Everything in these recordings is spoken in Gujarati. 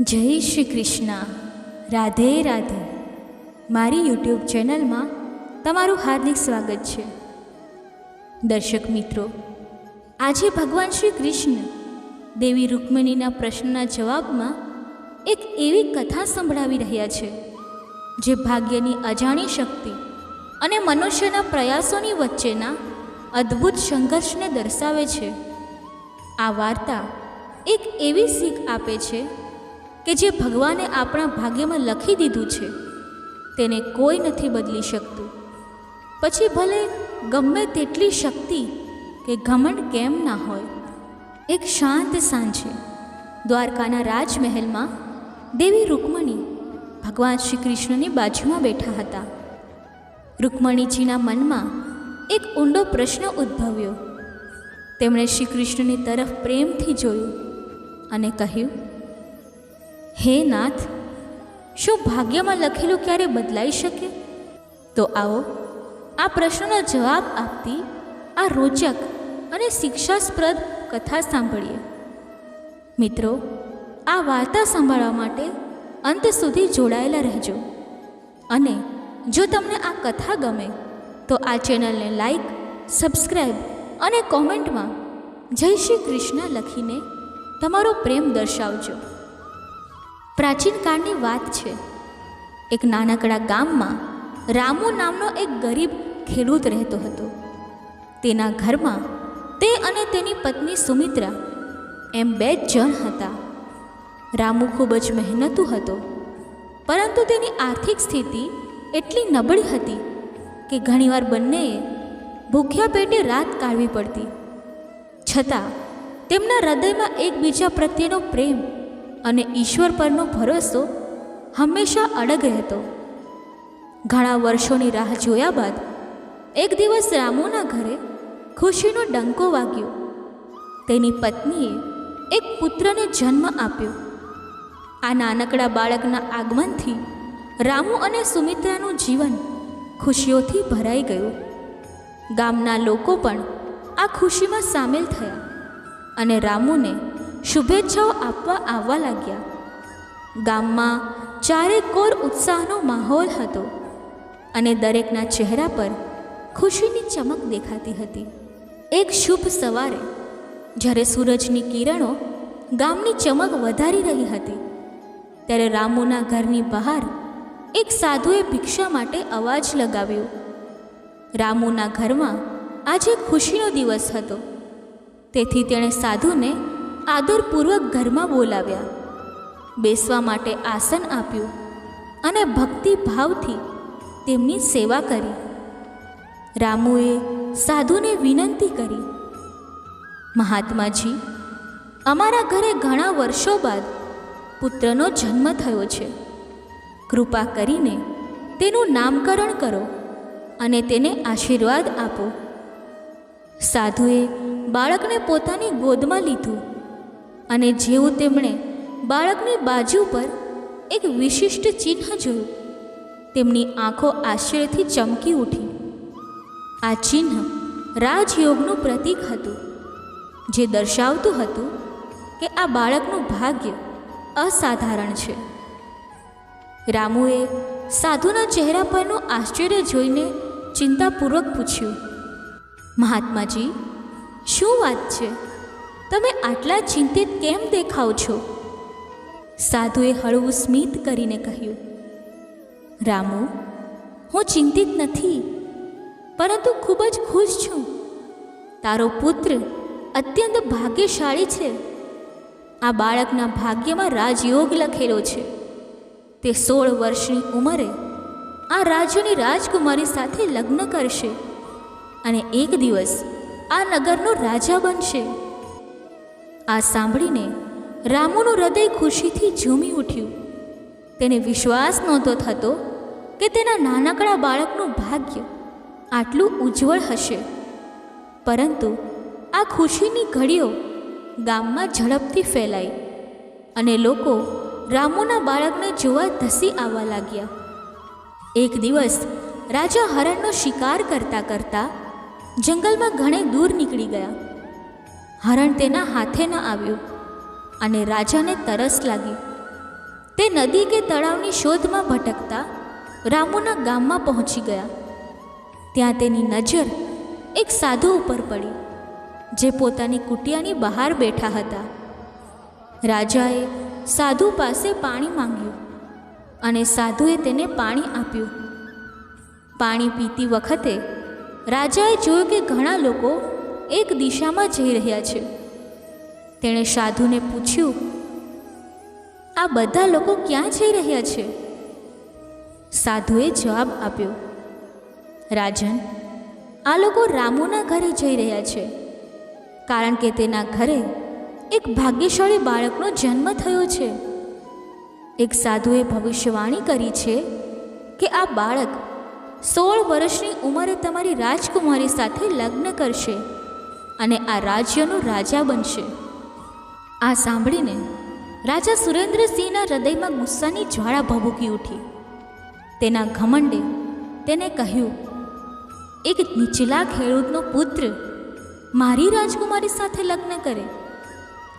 જય શ્રી કૃષ્ણ. રાધે રાધે. મારી યુટ્યુબ ચેનલમાં તમારું હાર્દિક સ્વાગત છે. દર્શક મિત્રો, આજે ભગવાન શ્રી કૃષ્ણ દેવી રૂકમિણીના પ્રશ્નના જવાબમાં એક એવી કથા સંભળાવી રહ્યા છે, જે ભાગ્યની અજાણી શક્તિ અને મનુષ્યના પ્રયાસોની વચ્ચેના અદ્ભુત સંઘર્ષને દર્શાવે છે. આ વાર્તા એક એવી શીખ આપે છે કે જે ભગવાને આપણા ભાગ્યમાં લખી દીધું છે, તેને કોઈ નથી બદલી શકતું. પછી ભલે ગમે તેટલી શક્તિ કે ઘમંડ કેમ ના હોય, એક શાંત સાંજે દ્વારકાના રાજમહેલમાં દેવી રૂકમણી ભગવાન શ્રી કૃષ્ણની બાજુમાં બેઠા હતા. રૂકમણીજીના મનમાં એક ઊંડો પ્રશ્ન ઉદ્ભવ્યો. તેમણે શ્રી કૃષ્ણની તરફ પ્રેમથી જોયું અને કહ્યું હે નાથ, શું ભાગ્યમાં લખેલું ક્યારે બદલાઈ શકે? તો આવો, આ પ્રશ્નનો જવાબ આપતી આ રોચક અને શિક્ષાસ્પ્રદ કથા સાંભળીએ. મિત્રો, આ વાર્તા સાંભળવા માટે અંત સુધી જોડાયેલા રહેજો. અને જો તમને આ કથા ગમે, તો આ ચેનલને લાઈક સબસ્ક્રાઈબ અને કોમેન્ટમાં જય શ્રી કૃષ્ણ લખીને તમારો પ્રેમ દર્શાવજો. પ્રાચીન કાળની વાત છે. એક નાનકડા ગામમાં રામુ નામનો એક ગરીબ ખેડૂત રહેતો હતો. તેના ઘરમાં તે અને તેની પત્ની સુમિત્રા એમ બે જણ હતા. રામુ ખૂબ જ મહેનતુ હતો, પરંતુ તેની આર્થિક સ્થિતિ એટલી નબળી હતી કે ઘણીવાર બંનેએ ભૂખ્યા પેટે રાત કાઢવી પડતી. છતાં તેમના હૃદયમાં એકબીજા પ્રત્યેનો પ્રેમ અને ઈશ્વર પરનો ભરોસો હંમેશા અડગ રહેતો. ઘણા વર્ષોની રાહ જોયા બાદ એક દિવસ રામુના ઘરે ખુશીનો ડંકો વાગ્યો. તેની પત્નીએ એક પુત્રને જન્મ આપ્યો. આ નાનકડા બાળકના આગમનથી રામુ અને સુમિત્રાનું જીવન ખુશીઓથી ભરાઈ ગયું. ગામના લોકો પણ આ ખુશીમાં સામેલ થયા અને રામુને શુભેચ્છાઓ આપવા આવવા લાગ્યા. ગામમાં ચારે કોર ઉત્સાહનો માહોલ હતો અને દરેકના ચહેરા પર ખુશીની ચમક દેખાતી હતી. એક શુભ સવારે, જ્યારે સૂરજની કિરણો ગામની ચમક વધારી રહી હતી, ત્યારે રામુના ઘરની બહાર એક સાધુએ ભિક્ષા માટે અવાજ લગાવ્યો. રામુના ઘરમાં આજે ખુશીનો દિવસ હતો. તેથી તેણે સાધુને આદરપૂર્વક ઘરમાં બોલાવ્યા. બેસવા માટે આસન આપ્યું અને ભક્તિભાવથી તેમની સેવા કરી. રામુએ સાધુને વિનંતી કરી, મહાત્માજી, અમારા ઘરે ઘણા વર્ષો બાદ પુત્રનો જન્મ થયો છે. કૃપા કરીને તેનું નામકરણ કરો અને તેને આશીર્વાદ આપો. સાધુએ બાળકને પોતાની ગોદમાં લીધું અને જેવું તેમણે બાળકની બાજુ પર એક વિશિષ્ટ ચિહ્ન જોયું, તેમની આંખો આશ્ચર્યથી ચમકી ઉઠી. આ ચિહ્ન રાજયોગનું પ્રતીક હતું, જે દર્શાવતું હતું કે આ બાળકનું ભાગ્ય અસાધારણ છે. રામુએ સાધુના ચહેરા પરનું આશ્ચર્ય જોઈને ચિંતાપૂર્વક પૂછ્યું, મહાત્માજી, શું વાત છે? તમે આટલા ચિંતિત કેમ દેખાવ છો? સાધુએ હળવું સ્મિત કરીને કહ્યું, રામુ, હું ચિંતિત નથી, પરંતુ ખૂબ જ ખુશ છું. તારો પુત્ર અત્યંત ભાગ્યશાળી છે. આ બાળકના ભાગ્યમાં રાજયોગ લખેલો છે. તે સોળ વર્ષની ઉંમરે આ રાજ્યની રાજકુમારી સાથે લગ્ન કરશે અને એક દિવસ આ નગરનો રાજા બનશે. આ સાંભળીને રામુનું હૃદય ખુશીથી ઝૂમી ઉઠ્યું. તેને વિશ્વાસ નહોતો થતો કે તેના નાનકડા બાળકનું ભાગ્ય આટલું ઉજ્જવળ હશે. પરંતુ આ ખુશીની ઘડીઓ ગામમાં ઝડપથી ફેલાઈ અને લોકો રામુના બાળકને જોવા ધસી આવવા લાગ્યા. એક દિવસ રાજા હરણનો શિકાર કરતા કરતા જંગલમાં ઘણે દૂર નીકળી ગયા. હરણ તેના હાથે ન આવ્યું અને રાજાને તરસ લાગી. તે નદી કે તળાવની શોધમાં ભટકતા રામુના ગામમાં પહોંચી ગયા. ત્યાં તેની નજર એક સાધુ ઉપર પડી, જે પોતાની કુટિયાની બહાર બેઠા હતા. રાજાએ સાધુ પાસે પાણી માંગ્યું અને સાધુએ તેને પાણી આપ્યું. પાણી પીતી વખતે રાજાએ જોયું કે ઘણા લોકો એક દિશામાં જઈ રહ્યા છે. તેણે સાધુને પૂછ્યું, આ બધા લોકો ક્યાં જઈ રહ્યા છે? સાધુએ જવાબ આપ્યો, રાજન, આ લોકો રામુના ઘરે જઈ રહ્યા છે, કારણ કે તેના ઘરે એક ભાગ્યશાળી બાળકનો જન્મ થયો છે. એક સાધુએ ભવિષ્યવાણી કરી છે કે આ બાળક સોળ વર્ષની ઉંમરે તમારી રાજકુમારી સાથે લગ્ન કરશે. અને આ રાજ્યનો રાજા બનશે. આ સાંભળીને રાજા સુરેન્દ્રસિંહના હૃદયમાં ગુસ્સાની જ્વાળા ભભૂકી ઉઠી. તેના ઘમંડે તેને કહ્યું, એક નીચલા ખેડૂતનો પુત્ર મારી રાજકુમારી સાથે લગ્ન કરે.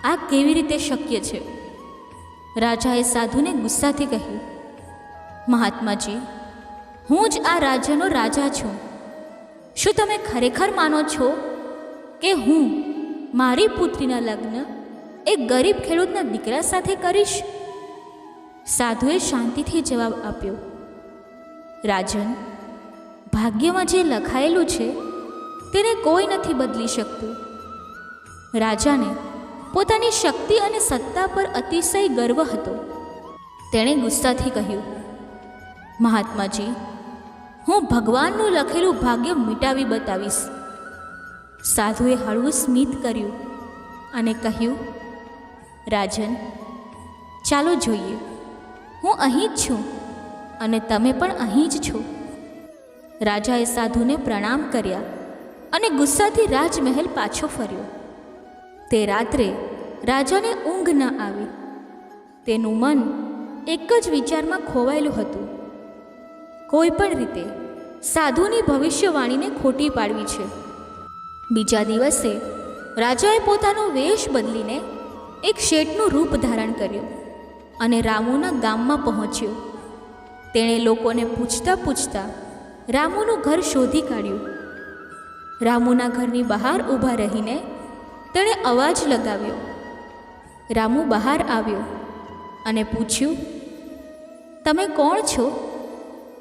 આ કેવી રીતે શક્ય છે? રાજાએ સાધુને ગુસ્સાથી કહ્યું, મહાત્માજી, હું જ આ રાજ્યનો રાજા છું. શું તમે ખરેખર માનો છો કે હું મારી પુત્રીના લગ્ન એક ગરીબ ખેડૂતના દીકરા સાથે કરીશ? સાધુએ શાંતિથી જવાબ આપ્યો, રાજન, ભાગ્યમાં જે લખાયેલું છે તેને કોઈ નથી બદલી શકતું. રાજાને પોતાની શક્તિ અને સત્તા પર અતિશય ગર્વ હતો. તેણે ગુસ્સાથી કહ્યું, મહાત્માજી, હું ભગવાનનું લખેલું ભાગ્ય મિટાવી બતાવીશ. સાધુએ હળવું સ્મિત કર્યું અને કહ્યું, રાજન, ચાલો જોઈએ. હું અહીં જ છું અને તમે પણ અહીં જ છો. રાજાએ સાધુને પ્રણામ કર્યા અને ગુસ્સાથી રાજમહેલ પાછો ફર્યો. તે રાત્રે રાજાને ઊંઘ ન આવી. તેનું મન એક જ વિચારમાં ખોવાયેલું હતું. કોઈ પણ રીતે સાધુની ભવિષ્યવાણીને ખોટી પાડવી છે. બીજા દિવસે રાજાએ પોતાનો વેશ બદલીને એક શેઠનું રૂપ ધારણ કર્યું અને રામુના ગામમાં પહોંચ્યો. તેણે લોકોને પૂછતા પૂછતા રામુનું ઘર શોધી કાઢ્યું. રામુના ઘરની બહાર ઊભા રહીને તેણે અવાજ લગાવ્યો. રામુ બહાર આવ્યો અને પૂછ્યું, તમે કોણ છો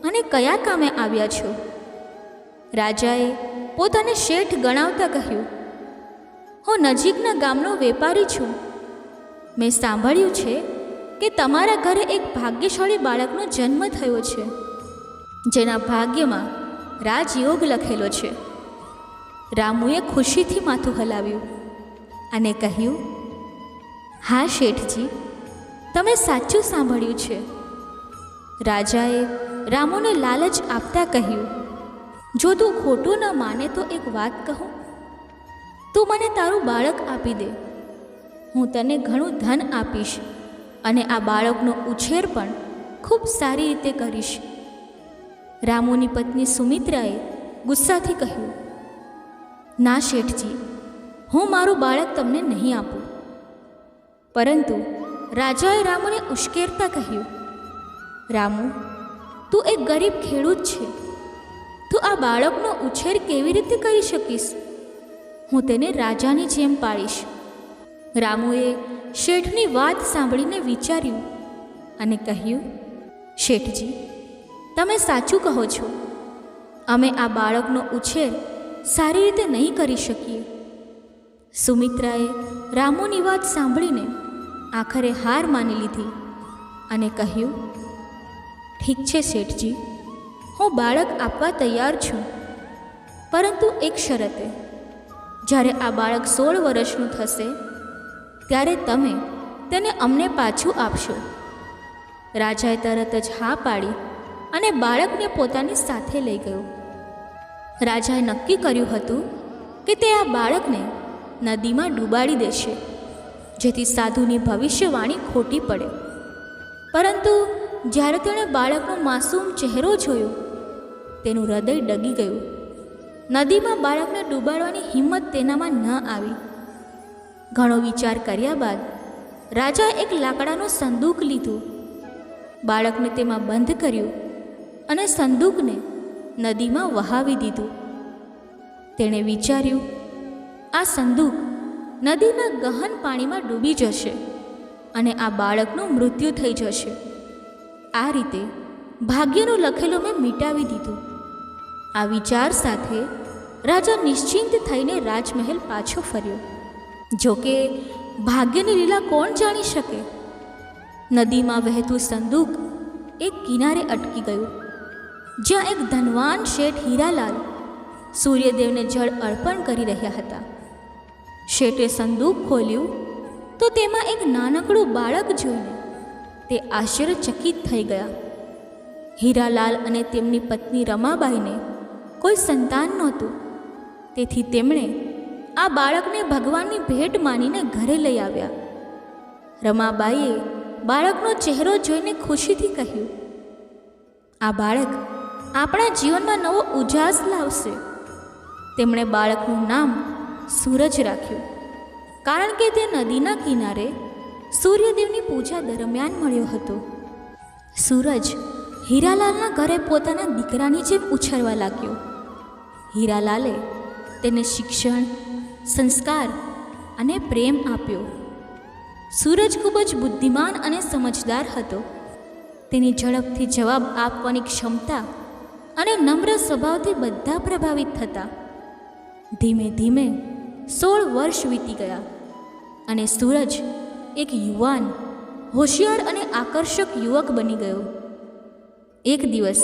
અને કયા કામે આવ્યા છો? રાજાએ પોતાને શેઠ ગણાવતા કહ્યું, હું નજીકના ગામનો વેપારી છું. મેં સાંભળ્યું છે કે તમારા ઘરે એક ભાગ્યશાળી બાળકનો જન્મ થયો છે, જેના ભાગ્યમાં રાજયોગ લખેલો છે. રામુએ ખુશીથી માથું હલાવ્યું અને કહ્યું, હા, શેઠજી, તમે સાચું સાંભળ્યું છે. રાજાએ રામુને લાલચ આપતા કહ્યું જો તું ખોટું ન માને તો એક વાત કહું? તું મને તારું બાળક આપી દે. હું તને ઘણું ધન આપીશ અને આ બાળકનો ઉછેર પણ ખૂબ સારી રીતે કરીશ. રામુની પત્ની સુમિત્રાએ ગુસ્સાથી કહ્યું, ના શેઠજી, હું મારું બાળક તમને નહીં આપું. પરંતુ રાજાએ રામુને ઉશ્કેરતા કહ્યું, રામુ, તું એક ગરીબ ખેડૂત છે. તું આ બાળકનો ઉછેર કેવી રીતે કરી શકીશ? હું તેને રાજાની જેમ પાળીશ રામુએ શેઠની વાત સાંભળીને વિચાર્યું અને કહ્યું, શેઠજી, તમે સાચું કહો છો. અમે આ બાળકનો ઉછેર સારી રીતે નહીં કરી શકીએ. સુમિત્રાએ રામુની વાત સાંભળીને આખરે હાર માની લીધી અને કહ્યું, ઠીક છે શેઠજી હું બાળક આપવા તૈયાર છું. પરંતુ એક શરતે, જ્યારે આ બાળક સોળ વર્ષનું થશે, ત્યારે તમે તેને અમને પાછું આપશો. રાજાએ તરત જ હા પાડી અને બાળકને પોતાની સાથે લઈ ગયો. રાજાએ નક્કી કર્યું હતું કે તે આ બાળકને નદીમાં ડૂબાડી દેશે, જેથી સાધુની ભવિષ્યવાણી ખોટી પડે. પરંતુ જ્યારે તેણે બાળકનો માસૂમ ચહેરો જોયો તેનું હૃદય ડગી ગયું. નદીમાં બાળકને ડૂબાડવાની હિંમત તેનામાં ન આવી. ઘણો વિચાર કર્યા બાદ રાજાએ એક લાકડાનું સંદૂક લીધું. બાળકને તેમાં બંધ કર્યું અને સંદૂકને નદીમાં વહાવી દીધું. તેણે વિચાર્યું, આ સંદૂક નદીના ગહન પાણીમાં ડૂબી જશે અને આ બાળકનું મૃત્યુ થઈ જશે. આ રીતે ભાગ્યનું લખેલું મેં મિટાવી દીધું. આ વિચાર સાથે રાજા નિશ્ચિંત થઈને રાજમહેલ પાછો ફર્યો. જોકે ભાગ્યની લીલા કોણ જાણી શકે? નદીમાં વહેતું સંદૂક એક કિનારે અટકી ગયું. જ્યાં એક ધનવાન શેઠ હીરાલાલ સૂર્યદેવને જળ અર્પણ કરી રહ્યા હતા. શેઠે સંદૂક ખોલ્યું તો તેમાં એક નાનકડું બાળક જોઈને તે આશ્ચર્યચકિત થઈ ગયા. હીરાલાલ અને તેમની પત્ની રમાબાઈને કોઈ સંતાન નહોતું. તેથી તેમણે આ બાળકને ભગવાનની ભેટ માનીને ઘરે લઈ આવ્યા. રમાબાઈએ બાળકનો ચહેરો જોઈને ખુશીથી કહ્યું, આ બાળક આપણા જીવનમાં નવો ઉજાસ લાવશે. તેમણે બાળકનું નામ સૂરજ રાખ્યું, કારણ કે તે નદીના કિનારે સૂર્યદેવની પૂજા દરમિયાન મળ્યો હતો. સૂરજ હીરાલાલના ઘરે પોતાના દીકરાની જેમ ઉછળવા લાગ્યો. હીરાલાલે તેને શિક્ષણ, સંસ્કાર અને પ્રેમ આપ્યો. સૂરજ ખૂબ જ બુદ્ધિમાન અને સમજદાર હતો. તેની ઝડપથી જવાબ આપવાની ક્ષમતા અને નમ્ર સ્વભાવથી બધા પ્રભાવિત થતા. ધીમે ધીમે સોળ વર્ષ વીતી ગયા અને સૂરજ એક યુવાન, હોશિયાર અને આકર્ષક યુવક બની ગયો. એક દિવસ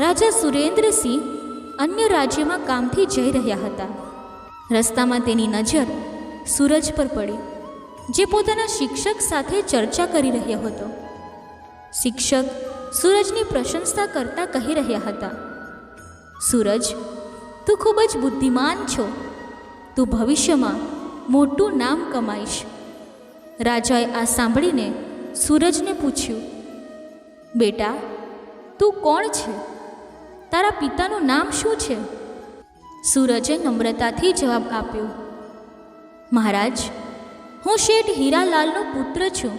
રાજા સુરેન્દ્રસિંહ અન્ય રાજ્યમાં કામથી જઈ રહ્યા હતા. રસ્તામાં તેની નજર સૂરજ પર પડી, જે પોતાના શિક્ષક સાથે ચર્ચા કરી રહ્યો હતો. શિક્ષક સૂરજની પ્રશંસા કરતા કહી રહ્યા હતા, સૂરજ, તું ખૂબ જ બુદ્ધિમાન છો. તું ભવિષ્યમાં મોટું નામ કમાઈશ. રાજાએ આ સાંભળીને સૂરજને પૂછ્યું, બેટા, તું કોણ છે? તારા પિતાનું નામ શું છે? સૂરજે નમ્રતાથી જવાબ આપ્યો, મહારાજ, હું શેઠ હીરાલાલનો પુત્ર છું.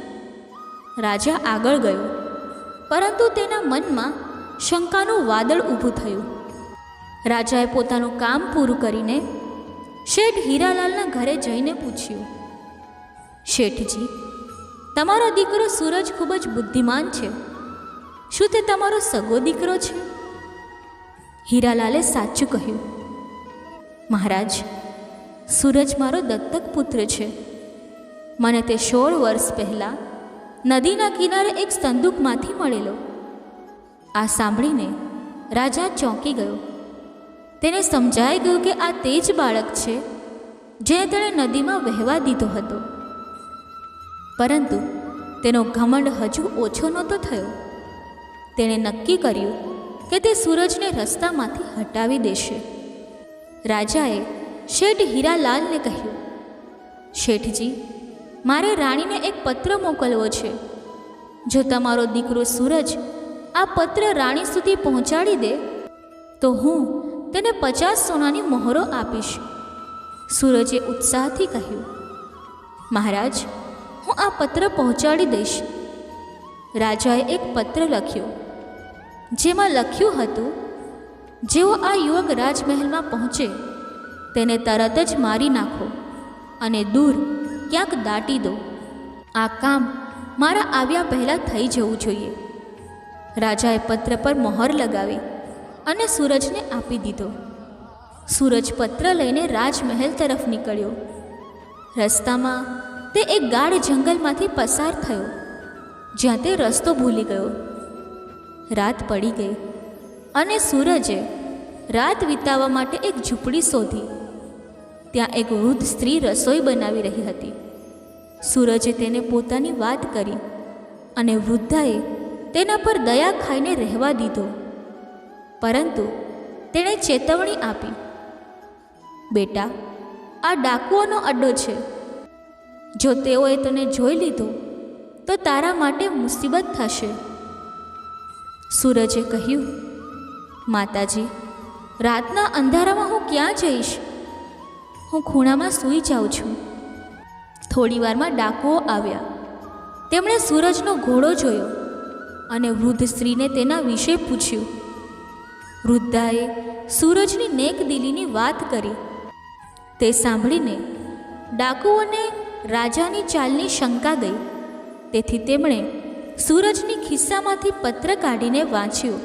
રાજા આગળ ગયો, પરંતુ તેના મનમાં શંકાનું વાદળ ઊભું થયું. રાજાએ પોતાનું કામ પૂરું કરીને શેઠ હીરાલાલના ઘરે જઈને પૂછ્યું, શેઠજી, તમારો દીકરો સૂરજ ખૂબ જ બુદ્ધિમાન છે. શું તે તમારો સગો દીકરો છે? હીરાલાલે સાચું કહ્યું. મહારાજ, સૂરજ મારો દત્તક પુત્ર છે. મને તે સોળ વર્ષ પહેલાં નદીના કિનારે એક સંદૂકમાંથી મળેલો. આ સાંભળીને રાજા ચોંકી ગયો. તેને સમજાઈ ગયું કે આ તે જ બાળક છે જેને તેણે નદીમાં વહેવા દીધો હતો. પરંતુ તેનો ઘમંડ હજુ ઓછો નહોતો થયો. તેણે નક્કી કર્યું કે તે સૂરજને રસ્તામાંથી હટાવી દેશે. રાજાએ શેઠ હીરાલાલને કહ્યું, શેઠજી, મારે રાણીને એક પત્ર મોકલવો છે. જો તમારો દીકરો સૂરજ આ પત્ર રાણી સુધી પહોંચાડી દે, તો હું તેને પચાસ સોનાની મોહરો આપીશ. સૂરજે ઉત્સાહથી કહ્યું, મહારાજ, હું આ પત્ર પહોંચાડી દઈશ. રાજાએ એક પત્ર લખ્યો જેમાં લખ્યું હતું, જેઓ આ યુવક રાજમહેલમાં પહોંચે, તેને તરત જ મારી નાખો અને દૂર ક્યાંક દાટી દો. આ કામ મારા આવ્યા પહેલાં થઈ જવું જોઈએ. રાજાએ પત્ર પર મોહર લગાવી અને સૂરજને આપી દીધો. સૂરજ પત્ર લઈને રાજમહેલ તરફ નીકળ્યો. રસ્તામાં તે એક ગાઢ જંગલમાંથી પસાર થયો, જ્યાં તે રસ્તો ભૂલી ગયો. રાત પડી ગઈ અને સૂરજે રાત વિતાવવા માટે એક ઝૂંપડી શોધી. ત્યાં એક વૃદ્ધ સ્ત્રી રસોઈ બનાવી રહી હતી. સૂરજે તેને પોતાની વાત કરી અને વૃદ્ધાએ તેના પર દયા ખાઈને રહેવા દીધો. પરંતુ તેણે ચેતવણી આપી, બેટા, આ ડાકુઓનો અડ્ડો છે. જો તેઓએ તને જોઈ લીધો, તો તારા માટે મુસીબત થશે. સૂરજે કહ્યું, માતાજી, રાતના અંધારામાં હું ક્યાં જઈશ? હું ખૂણામાં સૂઈ જાઉં છું. થોડી વારમાં ડાકુઓ આવ્યા. તેમણે સૂરજનો ઘોડો જોયો અને વૃદ્ધ સ્ત્રીને તેના વિશે પૂછ્યું. વૃદ્ધાએ સૂરજની નેકદિલીની વાત કરી. તે સાંભળીને ડાકુઓને રાજાની ચાલની શંકા ગઈ. તેથી તેમણે સૂરજની ખિસ્સામાંથી પત્ર કાઢીને વાંચ્યો.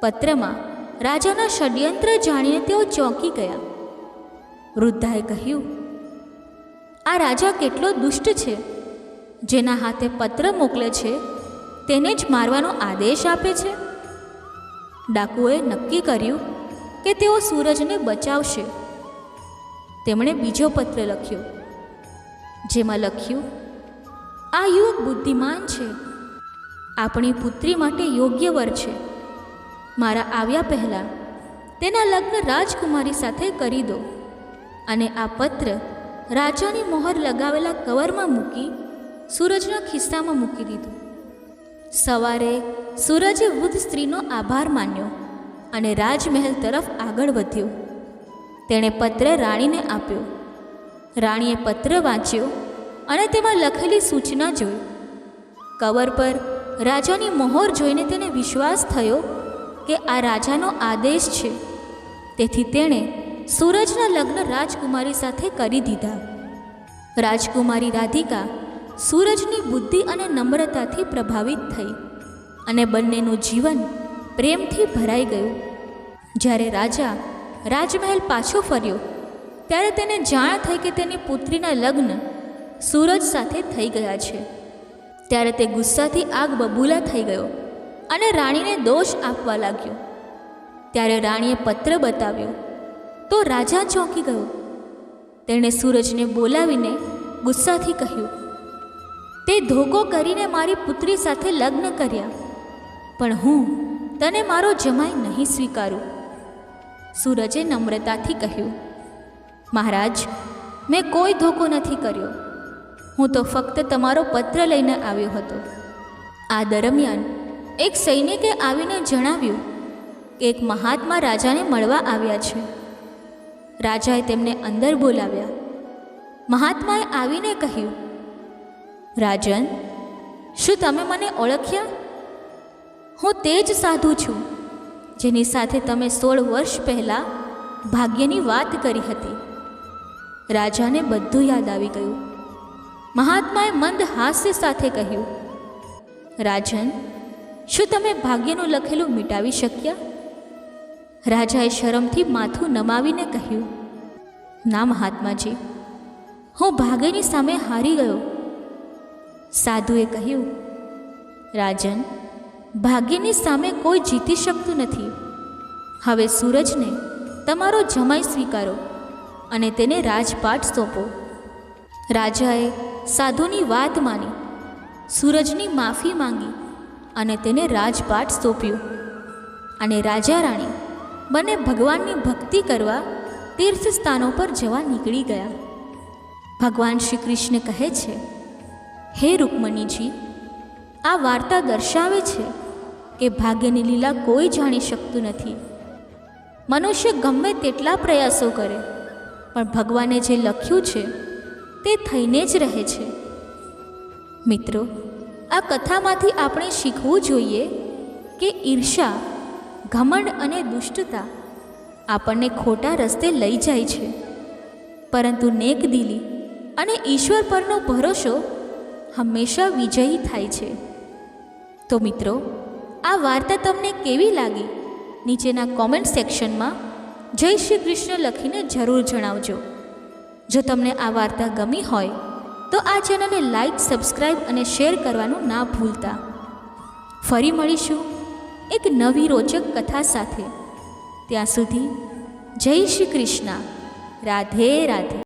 પત્રમાં, રાજાના ષડયંત્ર જાણીને તેઓ ચોંકી ગયા. વૃદ્ધાએ કહ્યું, આ રાજા કેટલો દુષ્ટ છે. જેના હાથે પત્ર મોકલે છે, તેને જ મારવાનો આદેશ આપે છે. ડાકુએ નક્કી કર્યું કે તેઓ સૂરજને બચાવશે. તેમણે બીજો પત્ર લખ્યો, જેમાં લખ્યું આ યુવક બુદ્ધિમાન છે. આપણી પુત્રી માટે યોગ્ય વર છે. મારા આવ્યા પહેલાં તેના લગ્ન રાજકુમારી સાથે કરી દો. અને આ પત્ર રાજાની મોહર લગાવેલા કવરમાં મૂકી સૂરજના ખિસ્સામાં મૂકી દીધું. સવારે સૂરજે વૃદ્ધ સ્ત્રીનો આભાર માન્યો અને રાજમહેલ તરફ આગળ વધ્યો. તેણે પત્ર રાણીને આપ્યો. રાણીએ પત્ર વાંચ્યો અને તેમાં લખેલી સૂચના જોઈ. કવર પર રાજાની મહોર જોઈને તેને વિશ્વાસ થયો કે આ રાજાનો આદેશ છે. તેથી તેણે સૂરજના લગ્ન રાજકુમારી સાથે કરી દીધા. રાજકુમારી રાધિકા સૂરજની બુદ્ધિ અને નમ્રતાથી પ્રભાવિત થઈ અને બંનેનું જીવન પ્રેમથી ભરાઈ ગયું. જ્યારે રાજા રાજમહેલ પાછો ફર્યો, ત્યારે તેને જાણ થઈ કે તેની પુત્રીના લગ્ન સૂરજ સાથે થઈ ગયા છે. ત્યારે તે ગુસ્સાથી આગ બબૂલા થઈ ગયો અને રાણીને દોષ આપવા લાગ્યો. ત્યારે રાણીએ પત્ર બતાવ્યો. તો રાજા ચોંકી ગયો. તેણે સૂરજને બોલાવીને ગુસ્સાથી કહ્યું, તે ધોકો કરીને મારી પુત્રી સાથે લગ્ન કર્યા, પણ હું તને મારો જમાઈ નહીં સ્વીકારું. સૂરજે નમ્રતાથી કહ્યું, મહારાજ, મેં કોઈ ધોકો નથી કર્યો. હું તો ફક્ત તમારો પત્ર લઈને આવ્યો હતો. આ દરમિયાન એક સૈનિકે આવીને જણાવ્યું કે એક મહાત્મા રાજાને મળવા આવ્યા છે. રાજાએ તેમને અંદર બોલાવ્યા. મહાત્માએ આવીને કહ્યું, રાજન, શું તમે મને ઓળખ્યા? હું તે જ સાધુ છું, જેની સાથે તમે સોળ વર્ષ પહેલાં ભાગ્યની વાત કરી હતી. રાજાને બધું યાદ આવી ગયું. મહાત્માએ મંદ હાસ્ય સાથે કહ્યું, રાજન, શું તમે ભાગ્યનું લખેલું મિટાવી શક્યા? રાજાએ શરમથી માથું નમાવીને કહ્યું, ના મહાત્માજી, હું ભાગ્યની સામે હારી ગયો. સાધુએ કહ્યું, રાજન, ભાગ્યની સામે કોઈ જીતી શકતું નથી. હવે સૂરજને તમારો જમાઈ સ્વીકારો અને તેને રાજપાટ સોંપો. રાજાએ સાધુની વાત માની. સૂરજની માફી માંગી અને તેને રાજપાટ સોંપ્યું. અને રાજા રાણી બંને ભગવાનની ભક્તિ કરવા તીર્થ સ્થાનો પર જવા નીકળી ગયા. ભગવાન શ્રી કૃષ્ણ કહે છે, હે રૂકમણીજી, આ વાર્તા દર્શાવે છે કે ભાગ્યની લીલા કોઈ જાણી શકતું નથી. મનુષ્ય ગમે તેટલા પ્રયાસો કરે, પણ ભગવાને જે લખ્યું છે તે થઈને જ રહે છે. મિત્રો, આ કથામાંથી આપણે શીખવું જોઈએ કે ઈર્ષા, ઘમંડ અને દુષ્ટતા આપણને ખોટા રસ્તે લઈ જાય છે. પરંતુ નેકદિલી અને ઈશ્વર પરનો ભરોસો હંમેશા વિજયી થાય છે. તો મિત્રો, આ વાર્તા તમને કેવી લાગી? નીચેના કોમેન્ટ સેક્શનમાં જય શ્રી કૃષ્ણ લખીને જરૂર જણાવજો. જો તમને આ વાર્તા ગમી હોય, તો આ ચેનલને લાઈક સબસ્ક્રાઈબ અને શેર કરવાનું ના ભૂલતા. ફરી મળીશું એક નવી રોચક કથા સાથે. ત્યાં સુધી જય શ્રી કૃષ્ણ. રાધે રાધે.